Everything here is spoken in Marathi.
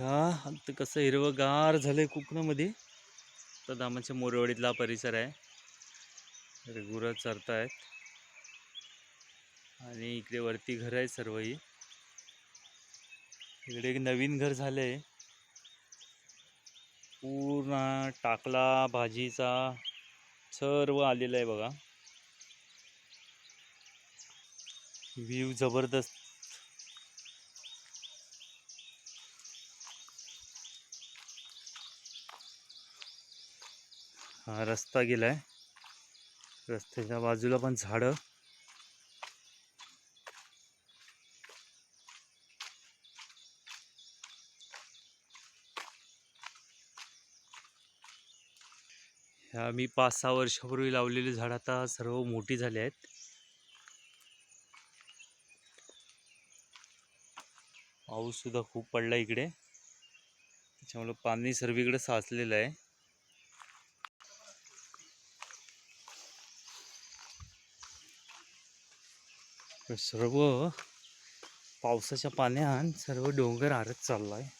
का आता कसं हिरवंगार आहे कोकणामध्ये. तर दामाच्या मोरवाडीतला परिसर आहे. तर गुरं आहेत आणि इकडे वरती घर आहे सर्वही. इकडे एक नवीन घर झालं आहे पूर्ण टाकला भाजीचा. सर्व आलेला आहे बघा. व्ह्यू जबरदस्त. हा रस्ता गेलाय. रस्त्याच्या बाजूला पण झाडं. ह्या मी पाच सहा वर्षापूर्वी लावलेली झाडं आता सर्व मोठी झाली आहेत. पाऊस सुद्धा खूप पडला इकडे. त्याच्यामुळं पाणी सर्वीकडे साचलेलं आहे. सर्व पावसाच्या पाण्यात सर्व डोंगर आरत चालला आहे